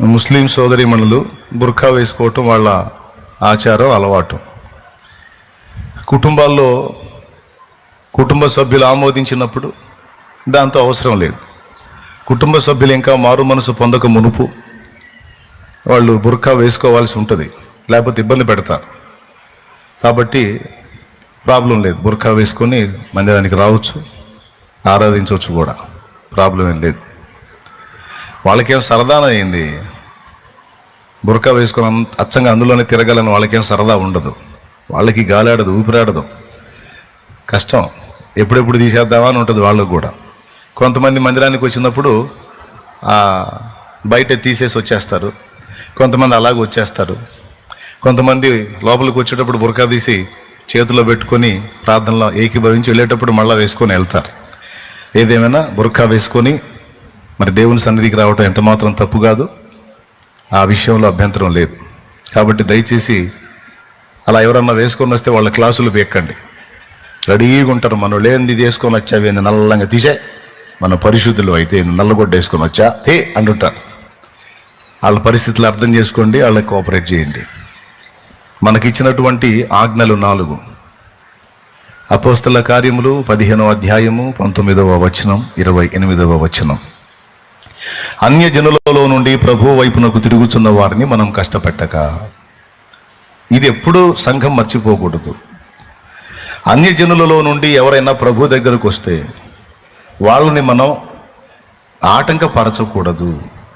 ముస్లిం సోదరిమణులు బుర్ఖా వేసుకోవటం వాళ్ళ ఆచారం అలవాటు. కుటుంబాల్లో కుటుంబ సభ్యులు ఆమోదించినప్పుడు దాంతో అవసరం లేదు. కుటుంబ సభ్యులు ఇంకా మారు మనసు పొందక మునుపు వాళ్ళు బుర్ఖా వేసుకోవాల్సి ఉంటుంది లేకపోతే ఇబ్బంది పెడతారు. కాబట్టి ప్రాబ్లం లేదు బుర్ఖా వేసుకొని మందిరానికి రావచ్చు ఆరాధించవచ్చు కూడా. ప్రాబ్లం ఏం లేదు. వాళ్ళకేం సరదాన అయింది. బురకా వేసుకొని అచ్చంగా అందులోనే తిరగాలని వాళ్ళకేం సరదా ఉండదు. వాళ్ళకి గాలాడదు ఊపిరాడదు. కష్టం. ఎప్పుడెప్పుడు తీసేద్దామా అని ఉంటుంది వాళ్ళకు కూడా. కొంతమంది మందిరానికి వచ్చినప్పుడు బయట తీసేసి వచ్చేస్తారు. కొంతమంది అలాగ వచ్చేస్తారు. కొంతమంది లోపలికి వచ్చేటప్పుడు బురకా తీసి చేతిలో పెట్టుకొని ప్రార్థనలో ఏకీభవించి వెళ్ళేటప్పుడు మళ్ళీ వేసుకొని వెళ్తారు. ఏదేమైనా బురకా వేసుకొని మరి దేవుని సన్నిధికి రావటం ఎంత మాత్రం తప్పు కాదు. ఆ విషయంలో అభ్యంతరం లేదు. కాబట్టి దయచేసి అలా ఎవరన్నా వేసుకొని వస్తే వాళ్ళ క్లాసులు పెక్కండి రెడీగా ఉంటారు. మనం లేనిది వేసుకొని వచ్చావి నల్లంగా తీసే. మన పరిశుద్ధులు అయితే నల్లగొడ్డ వేసుకొని వచ్చా తే అంటుంటారు. వాళ్ళ పరిస్థితులు అర్థం చేసుకోండి వాళ్ళకి కోఆపరేట్ చేయండి. మనకిచ్చినటువంటి ఆజ్ఞలు నాలుగు. అపోస్తల కార్యములు పదిహేనవ అధ్యాయము పంతొమ్మిదవ వచనం ఇరవై ఎనిమిదవ వచనం. అన్యజనులలో నుండి ప్రభు వైపునకు తిరుగుతున్న వారిని మనం కష్టపెట్టక. ఇది ఎప్పుడూ సంఘం మర్చిపోకూడదు. అన్యజనులలో నుండి ఎవరైనా ప్రభు దగ్గరకు వస్తే వాళ్ళని మనం ఆటంకపరచకూడదు.